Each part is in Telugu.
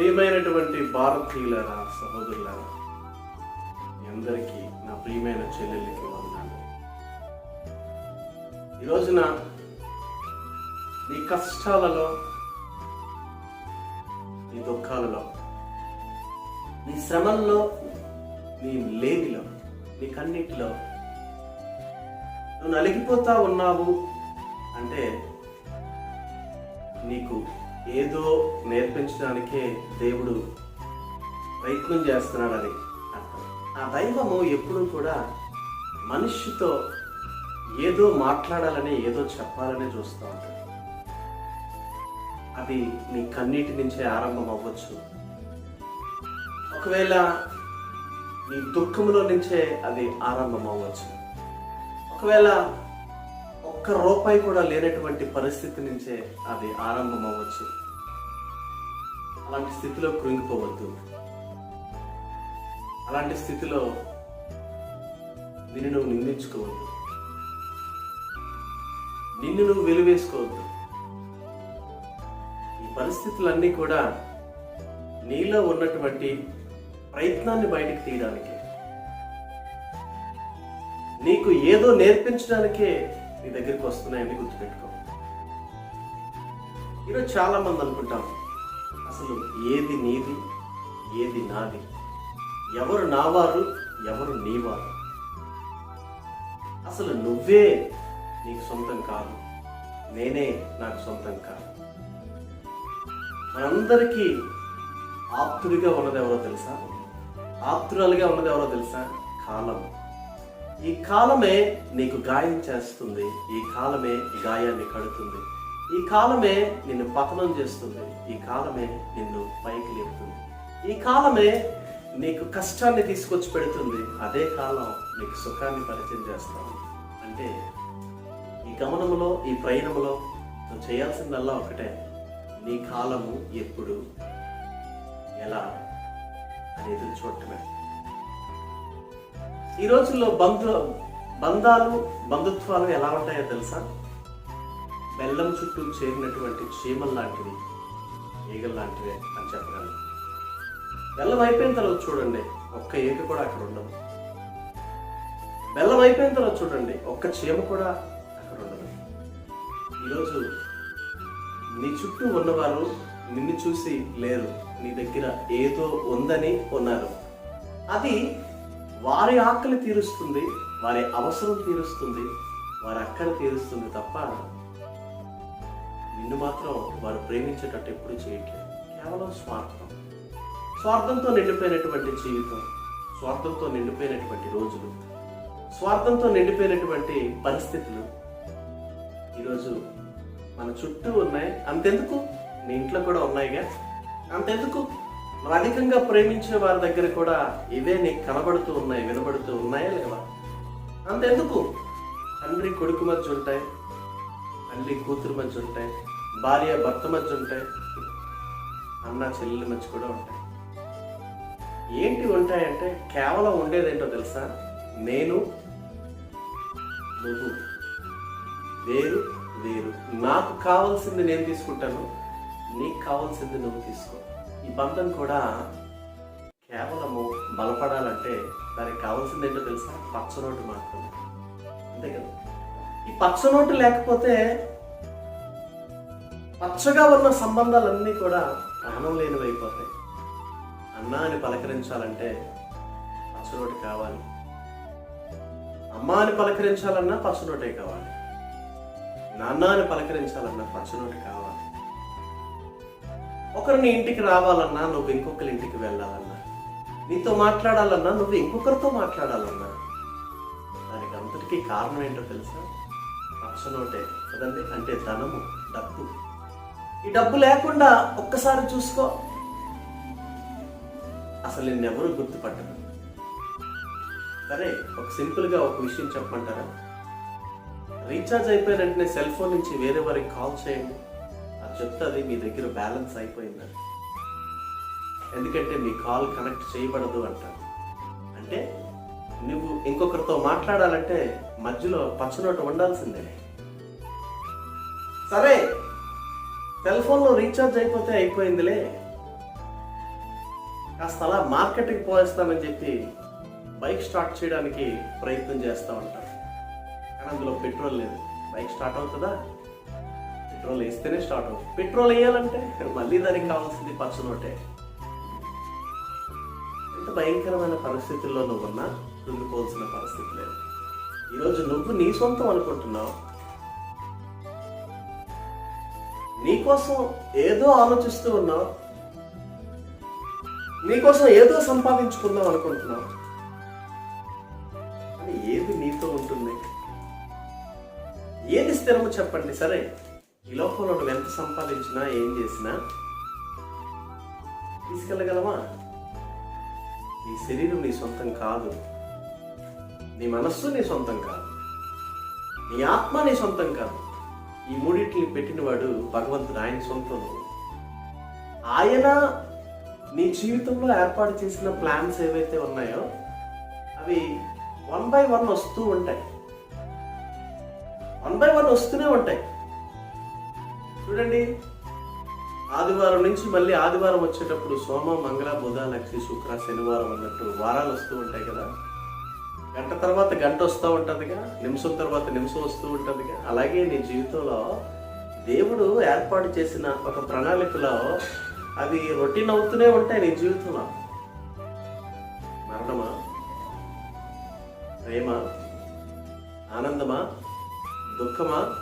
ప్రియమైనటువంటి భారతీయులరా సహోదరులరా మీ అందరికీ నా ప్రియమైన చెల్లెళ్ళకి వందనాలు. ఈ రోజున నీ కష్టాలలో నీ దుఃఖాలలో నీ శ్రమల్లో నీ లేమిలో నీకన్నిటిలో నువ్వు నలిగిపోతా ఉన్నావు అంటే నీకు ఏదో నేర్పించడానికే దేవుడు ప్రయత్నం చేస్తున్నాడని అర్థం. ఆ దైవము ఎప్పుడూ కూడా మనిషితో ఏదో మాట్లాడాలని ఏదో చెప్పాలని చూస్తూ ఉంటాడు. అది నీ కన్నీటి నుంచే ఆరంభం అవ్వచ్చు. ఒకవేళ నీ దుఃఖంలో నుంచే అది ఆరంభం అవ్వచ్చు. ఒకవేళ ఒక్క రూపాయి కూడా లేనటువంటి పరిస్థితి నుంచే అది ఆరంభం అవ్వచ్చు అలాంటి స్థితిలో కృంగిపోవద్దు. అలాంటి స్థితిలో నిన్ను నువ్వు నిందించుకోవద్దు. నిన్ను నువ్వు వెలువేసుకోవద్దు. ఈ పరిస్థితులన్నీ కూడా నీలో ఉన్నటువంటి ప్రయత్నాన్ని బయటకు తీయడానికే. నీకు ఏదో నేర్పించడానికే నీ దగ్గరికి వస్తున్నాయని గుర్తుపెట్టుకో. ఈరోజు చాలా మంది అనుకుంటాం అసలు ఏది నీది ఏది నాది? ఎవరు నావారు ఎవరు నీవారు? అసలు నువ్వే నీకు సొంతం కాదు నేనే నాకు సొంతం కాదు. మనందరికీ ఆప్తుడిగా ఉన్నది ఎవరో తెలుసా? ఆప్తురాలుగా ఉన్నది ఎవరో తెలుసా? కాలం. ఈ కాలమే నీకు గాయం చేస్తుంది. ఈ కాలమే గాయాన్ని కడుతుంది. ఈ కాలమే నిన్ను పతనం చేస్తుంది. ఈ కాలమే నిన్ను పైకి లేపుతుంది. ఈ కాలమే నీకు కష్టాన్ని తీసుకొచ్చి పెడుతుంది. అదే కాలం నీకు సుఖాన్ని పరిచయం చేస్తాను అంటే ఈ గమనములో ఈ ప్రయాణంలో నువ్వు చేయాల్సిందల్లా ఒకటే. నీ కాలము ఎప్పుడు ఎలా అనేది చూడటమే. ఈ రోజుల్లో బంధు బంధాలు బంధుత్వాలు ఎలా ఉంటాయో తెలుసా? బెల్లం చుట్టూ చేరినటువంటి చీమల్ లాంటివి ఈగల్ లాంటివే అని చెప్పగలను. బెల్లం అయిపోయిన తర్వాత చూడండి ఒక్క ఈగ కూడా అక్కడ ఉండదు. బెల్లం అయిపోయిన తర్వాత చూడండి ఒక్క చీమ కూడా అక్కడ ఉండదు. ఈరోజు నీ చుట్టూ ఉన్నవారు నిన్ను చూసి లేరు. నీ దగ్గర ఏదో ఉందని ఉన్నారు. అది వారి ఆకలి తీరుస్తుంది వారి అవసరం తీరుస్తుంది వారి అక్కర తీరుస్తుంది తప్ప నిన్ను మాత్రం వారు ప్రేమించేటట్టు ఎప్పుడు చేయట్లేదు. కేవలం స్వార్థం. స్వార్థంతో నిండిపోయినటువంటి జీవితం స్వార్థంతో నిండిపోయినటువంటి రోజులు స్వార్థంతో నిండిపోయినటువంటి పరిస్థితులు ఈరోజు మన చుట్టూ ఉన్నాయి. అంతెందుకు? నీ ఇంట్లో కూడా ఉన్నాయిగా? అంతెందుకు? మరి అధికంగా ప్రేమించే వారి దగ్గర కూడా ఇవే నీకు కనబడుతూ ఉన్నాయి వినబడుతూ ఉన్నాయా లేవా? అంతెందుకు? తండ్రి కొడుకు మధ్య ఉంటాయి తల్లి కూతురు మధ్య ఉంటాయి భార్య భర్త మధ్య ఉంటాయి అన్న చెల్లెల మధ్య కూడా ఉంటాయి. ఏంటి ఉంటాయంటే కేవలం ఉండేదేంటో తెలుసా? నేను నువ్వు వేరు వేరు. నాకు కావాల్సింది నేను తీసుకుంటాను నీకు కావాల్సింది నువ్వు తీసుకో. ఈ బంధం కూడా కేవలము బలపడాలంటే దానికి కావాల్సింది ఏంటో తెలుసా? పచ్చనోటు మాత్రమే. అంతే కదా? ఈ పచ్చనోటు లేకపోతే పచ్చగా ఉన్న సంబంధాలన్నీ కూడా ప్రాణం లేనివి అయిపోతాయి అన్నా అని పలకరించాలంటే పచ్చనోటు కావాలి. అమ్మ అని పలకరించాలన్నా పచ్చనోటే కావాలి. నాన్న అని పలకరించాలన్నా పచ్చనోటు కావాలి. ఒకరిని ఇంటికి రావాలన్నా నువ్వు ఇంకొకరి ఇంటికి వెళ్ళాలన్నా. నీతో మాట్లాడాలన్నా నువ్వు ఇంకొకరితో మాట్లాడాలన్నా. దానికి అంతటికీ కారణం ఏంటో తెలుసా? పచ్చనోటే కదండి? అంటే ధనము డబ్బు. ఈ డబ్బు లేకుండా ఒక్కసారి చూసుకో. అసలు నిన్నెవరూ గుర్తుపట్టరు. సరే ఒక సింపుల్గా ఒక విషయం చెప్పమంటారా? రీఛార్జ్ అయిపోయిన వెంటనే సెల్ ఫోన్ నుంచి వేరే వారికి కాల్ చేయండి. అది చెప్తుంది మీ దగ్గర బ్యాలెన్స్ అయిపోయిందని ఎందుకంటే మీ కాల్ కనెక్ట్ చేయబడదు అంటారు. అంటే నువ్వు ఇంకొకరితో మాట్లాడాలంటే మధ్యలో పచ్చనోట ఉండాల్సిందే. సరే సెల్ ఫోన్లో రీఛార్జ్ అయిపోతే అయిపోయిందిలే. కాస్త అలా మార్కెట్కి పోయేస్తానని చెప్పి బైక్ స్టార్ట్ చేయడానికి ప్రయత్నం చేస్తూ ఉంటారు. కానీ అందులో పెట్రోల్ లేదు. బైక్ స్టార్ట్ అవుతుందా? పెట్రోల్ వేస్తేనే స్టార్ట్ అవుతుంది. పెట్రోల్ వేయాలంటే మళ్ళీ దానికి కావాల్సింది పచ్చనోటే. ఎంత భయంకరమైన పరిస్థితుల్లో నువ్వు ఉన్నా కృంగిపోవాల్సిన పరిస్థితి లేదు. ఈరోజు నువ్వు నీ సొంతం అనుకుంటున్నావు. నీకోసం ఏదో ఆలోచిస్తూ ఉన్నావు. నీకోసం ఏదో సంపాదించుకుందాం అనుకుంటున్నావు. ఏది నీతో ఉంటుంది? ఏది స్థిరము చెప్పండి సరే? ఈ లోపల నువ్వు ఎంత సంపాదించినా ఏం చేసినా తీసుకెళ్ళగలమా నీ శరీరం నీ సొంతం కాదు. నీ మనస్సు నీ సొంతం కాదు. నీ ఆత్మ నీ సొంతం కాదు. ఈ మూడింటిని పెట్టినవాడు భగవంతుడు ఆయన సొంతం ఆయన నీ జీవితంలో ఏర్పాటు చేసిన ప్లాన్స్ ఏవైతే ఉన్నాయో అవి వన్ బై వన్ వస్తూ ఉంటాయి. వన్ బై వన్ వస్తూనే ఉంటాయి. చూడండి. ఆదివారం నుంచి మళ్ళీ ఆదివారం వచ్చేటప్పుడు సోమ మంగళ బుధ లక్ష్మి శుక్ర శనివారం అన్నట్టు వారాలు వస్తూ ఉంటాయి కదా. గంట తర్వాత గంట వస్తూ ఉంటుందిగా నిమిషం తర్వాత నిమిషం వస్తూ ఉంటుందిగా. అలాగే నీ జీవితంలో దేవుడు ఏర్పాటు చేసిన ఒక ప్రణాళికలో అవి రొటీన్ అవుతూనే ఉంటాయి నీ జీవితంలో. మరణమా? ప్రేమ? ఆనందమా? దుఃఖమా?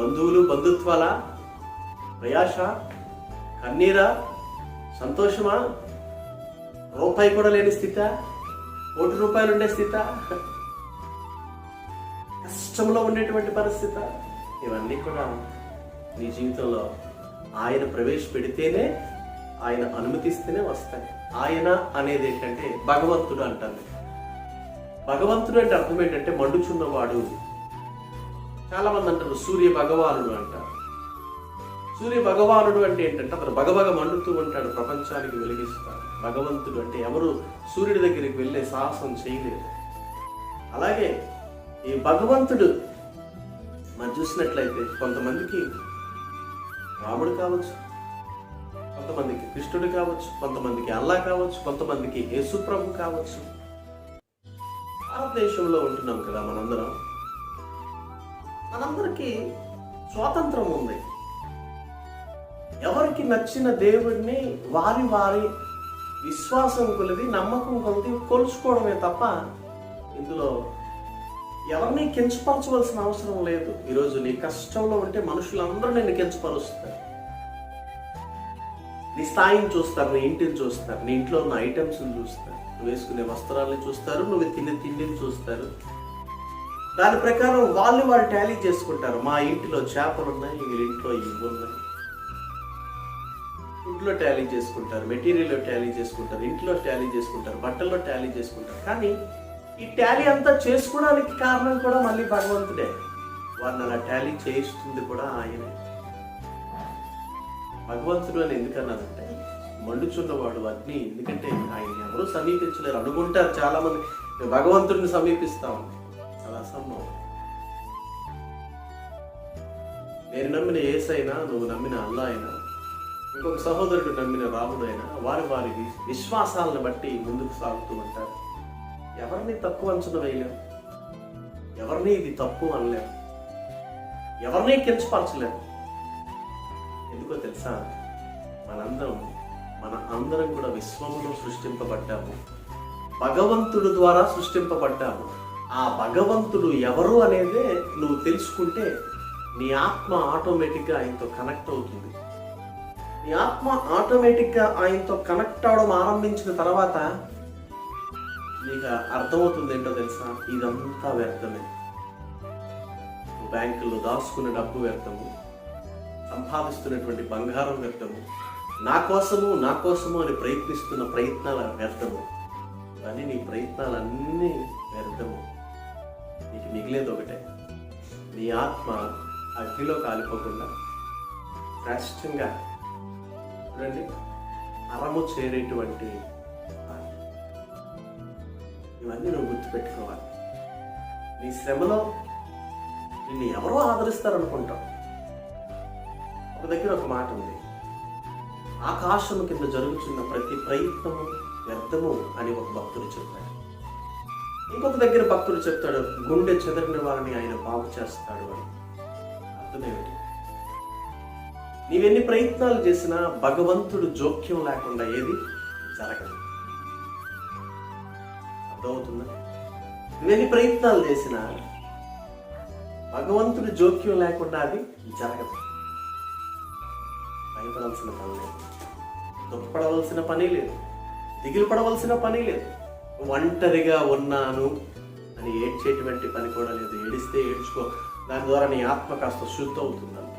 బంధువులు బంధుత్వాలా? ప్రయాస కన్నీరా సంతోషమా? రూపాయి కూడా లేని స్థిత కోటి రూపాయలు ఉండే స్థిత కష్టంలో ఉండేటువంటి పరిస్థితి. ఇవన్నీ కూడా నీ జీవితంలో ఆయన ప్రవేశపెడితేనే ఆయన అనుమతిస్తేనే వస్తాయి. ఆయన అనేది ఏంటంటే భగవంతుడు అంటారు భగవంతుడు అంటే అర్థం ఏంటంటే మండుచున్నవాడు. చాలా మంది అంటారు సూర్య భగవానుడు అంటారు సూర్య భగవానుడు అంటే ఏంటంటే అతను భగభగ మండుతూ ఉంటాడు ప్రపంచానికి వెలిగిస్తాడు. భగవంతుడు అంటే ఎవరు? సూర్యుడి దగ్గరికి వెళ్ళే సాహసం చేయలేరు అలాగే ఈ భగవంతుడు మనం చూసినట్లయితే కొంతమందికి రాముడు కావచ్చు కొంతమందికి కృష్ణుడు కావచ్చు కొంతమందికి అల్లా కావచ్చు కొంతమందికి యేసుప్రభు కావచ్చు. భారతదేశంలో ఉంటున్నాం కదా మనందరం. మనందరికీ స్వాతంత్రం ఉంది. ఎవరికి నచ్చిన దేవుడిని వారి వారి విశ్వాసం కొలిది నమ్మకం కొలిది కొలుచుకోవడమే తప్ప ఇందులో ఎవరిని కించపరచవలసిన అవసరం లేదు. ఈరోజు నీ కష్టంలో ఉంటే మనుషులందరూ నిన్ను కించపరుస్తారు. నీ స్థాయిని చూస్తారు నీ ఇంటిని చూస్తారు నీ ఇంట్లో ఉన్న ఐటమ్స్ని చూస్తారు. నువ్వు వేసుకునే వస్త్రాలను చూస్తారు నువ్వు తినే తిండిని చూస్తారు. దాని ప్రకారం వాళ్ళు వాళ్ళు టాలీ చేసుకుంటారు. మా ఇంటిలో చేపలు ఉన్నాయి వీళ్ళ ఇంట్లో ఇవి ఉన్నాయి ఫుడ్లో టాలీ చేసుకుంటారు మెటీరియల్లో ట్యాలీ చేసుకుంటారు ఇంట్లో టాలీ చేసుకుంటారు బట్టల్లో ట్యాలీ చేసుకుంటారు. కానీ ఈ ట్యాలీ అంతా చేసుకోవడానికి కారణం కూడా మళ్ళీ భగవంతుడే. వారిని అలా టాలీ చేయిస్తుంది కూడా ఆయనే. భగవంతుడు అని ఎందుకన్నానంటే మండుచున్నవాడు అగ్ని ఎందుకంటే ఆయన ఎవరు సమీపించలేరు. అనుకుంటారు చాలా మంది భగవంతుడిని సమీపిస్తాం. చాలా అసంభవం. నేను నమ్మిన ఏసైనా నువ్వు నమ్మిన అల్లా అయినా ఇంకొక సహోదరుడు నమ్మిన రాముడు అయినా వారి వారి విశ్వాసాలను బట్టి ముందుకు సాగుతూ ఉంటారు. ఎవరిని తక్కువ అంచనా వేయలేం. ఎవరిని ఇది తప్పు అనలేం. ఎవరిని కించపరచలేం. ఎందుకో తెలుసా? మనందరం మన అందరం కూడా విశ్వములో సృష్టింపబడ్డాము. భగవంతుడు ద్వారా సృష్టింపబడ్డాము. ఆ భగవంతుడు ఎవరు అనేదే నువ్వు తెలుసుకుంటే నీ ఆత్మ ఆటోమేటిక్గా ఆయనతో కనెక్ట్ అవుతుంది. నీ ఆత్మ ఆటోమేటిక్గా ఆయనతో కనెక్ట్ అవడం ఆరంభించిన తర్వాత నీకు అర్థమవుతుంది ఏంటో తెలుసా? ఇదంతా వ్యర్థమే. బ్యాంకులో బ్యాంకుల్లో దాచుకున్న డబ్బు వ్యర్థము సంపాదిస్తున్నటువంటి బంగారం వ్యర్థము నా కోసము నా కోసము అని ప్రయత్నిస్తున్న ప్రయత్నాల వ్యర్థము. కానీ నీ ప్రయత్నాలన్నీ వ్యర్థము. నీకు మిగిలేదు ఒకటే. నీ ఆత్మ అగ్నిలో కాలిపోకుండా కష్టంగా చూడండి. అరము చేరేటువంటి ఇవన్నీ నువ్వు గుర్తుపెట్టుకోవాలి. నీ శ్రమలో నిన్ను ఎవరో ఆదరిస్తారనుకుంటావు ఒక దగ్గర ఒక మాట ఉంది. ఆకాశము కింద జరుగుతున్న ప్రతి ప్రయత్నము వ్యర్థము అని ఒక భక్తుడు చెప్పాడు. ఇంకొక దగ్గర భక్తుడు చెప్తాడు గుండె చెదరిన వారిని ఆయన బాగు చేస్తాడు అని. అర్థమేమిటి నీవెన్ని ప్రయత్నాలు చేసినా భగవంతుడు జోక్యం లేకుండా ఏది జరగదు. అర్థమవుతుందా? నువ్వెన్ని ప్రయత్నాలు చేసినా భగవంతుడి జోక్యం లేకుండా అది జరగదు. భయపడాల్సిన పని లేదు. దుఃఖపడవలసిన పని లేదు. దిగులు పడవలసిన పని లేదు. ఒంటరిగా ఉన్నాను అని ఏడ్చేటువంటి పని కూడా లేదు. ఏడిస్తే ఏడ్చుకో. దాని ద్వారా నీ ఆత్మ కాస్త శుద్ధి అవుతుంది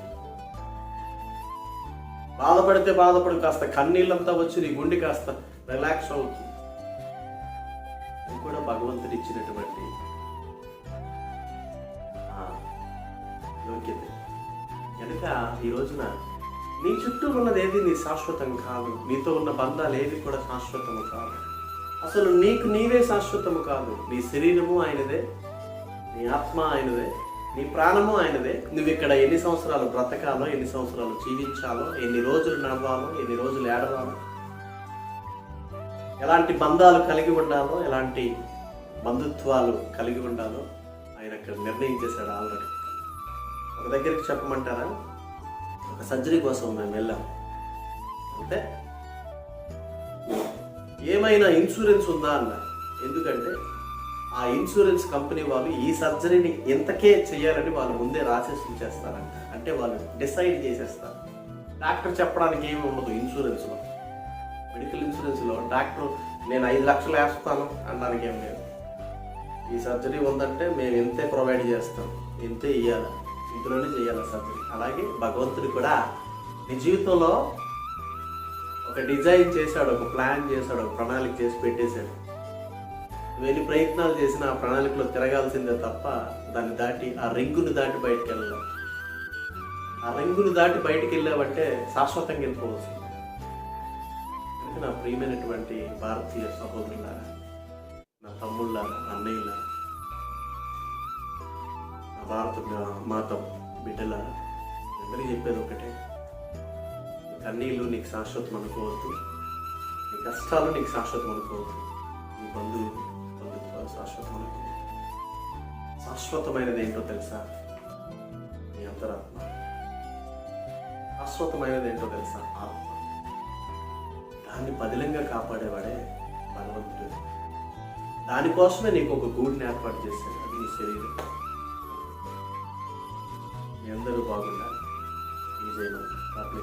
బాధపడితే బాధపడు కాస్త కన్నీళ్ళంతా వచ్చి నీ గుండె కాస్త రిలాక్స్ అవుతుంది. అది కూడా భగవంతుడు ఇచ్చినటువంటి ఆ, యోగ్యత. కనుక ఈ రోజున నీ చుట్టూ ఉన్నది ఏది నీ శాశ్వతం కాదు. నీతో ఉన్న బంధాలు ఏవి కూడా శాశ్వతము కాదు అసలు నీకు నీవే శాశ్వతము కాదు. నీ శరీరము ఆయనదే నీ ఆత్మ ఆయనదే. నీ ప్రాణము ఆయనదే. నువ్వు ఇక్కడ ఎన్ని సంవత్సరాలు బ్రతకాలో ఎన్ని సంవత్సరాలు జీవించాలో ఎన్ని రోజులు నడవాలో ఎన్ని రోజులు ఏడవాలో ఎలాంటి బంధాలు కలిగి ఉండాలో ఎలాంటి బంధుత్వాలు కలిగి ఉండాలో ఆయన అక్కడ నిర్ణయించేశాడు ఆల్రెడీ. ఒక దగ్గరికి చెప్పమంటారా? ఒక సర్జరీ కోసం మేము వెళ్ళాం. అంటే ఏమైనా ఇన్సూరెన్స్ ఉందా అన్న. ఎందుకంటే ఆ ఇన్సూరెన్స్ కంపెనీ వాళ్ళు ఈ సర్జరీని ఇంతకే చేయాలని వాళ్ళు ముందే రాసేసి ఉంచేస్తారంట అంటే వాళ్ళు డిసైడ్ చేసేస్తారు. డాక్టర్ చెప్పడానికి ఏమి ఉండదు ఇన్సూరెన్స్లో మెడికల్ ఇన్సూరెన్స్లో డాక్టర్ నేను ఐదు లక్షలు వేస్తాను అనడానికి ఏం లేదు. ఈ సర్జరీ ఉందంటే మేము ఇంతే ప్రొవైడ్ చేస్తాం. ఎంతే ఇవ్వాలి ఇందులోనే చేయాలి సర్జరీ. అలాగే భగవంతుడు కూడా నీ జీవితంలో ఒక డిజైన్ చేశాడు ఒక ప్లాన్ చేశాడు ఒక ప్రణాళిక చేసి పెట్టేశాడు. నువ్వు ప్రయత్నాలు చేసిన ఆ ప్రణాళికలో తిరగాల్సిందే తప్ప దాన్ని దాటి ఆ రింగును దాటి బయటికి వెళ్ళలేం. ఆ రింగును దాటి బయటికి వెళ్ళావంటే శాశ్వతంగా వెళ్ళిపోవచ్చు. నా ప్రియమైనటువంటి భారతీయ సహోదరులారా నా తమ్ముళ్ళ అన్నయ్యల నా భారత మాత బిడ్డల అందరికీ చెప్పేది ఒకటే. కన్నీళ్ళు నీకు శాశ్వతం అనుకోవద్దు నీ కష్టాలు నీకు శాశ్వతం అనుకోవద్దు. నీ బంధువులు బంధుత్వాలు శాశ్వతమైనది ఏంటో తెలుసా నీ అంతరాత్మ శాశ్వతమైనది ఏంటో తెలుసా ఆత్మ దాన్ని పదిలంగా కాపాడేవాడే భగవంతుడు దానికోసమే నీకు ఒక గూడిని ఏర్పాటు చేశాడు అది నీ శరీరం మీ అందరూ బాగుండాలి విజయమని గాడ్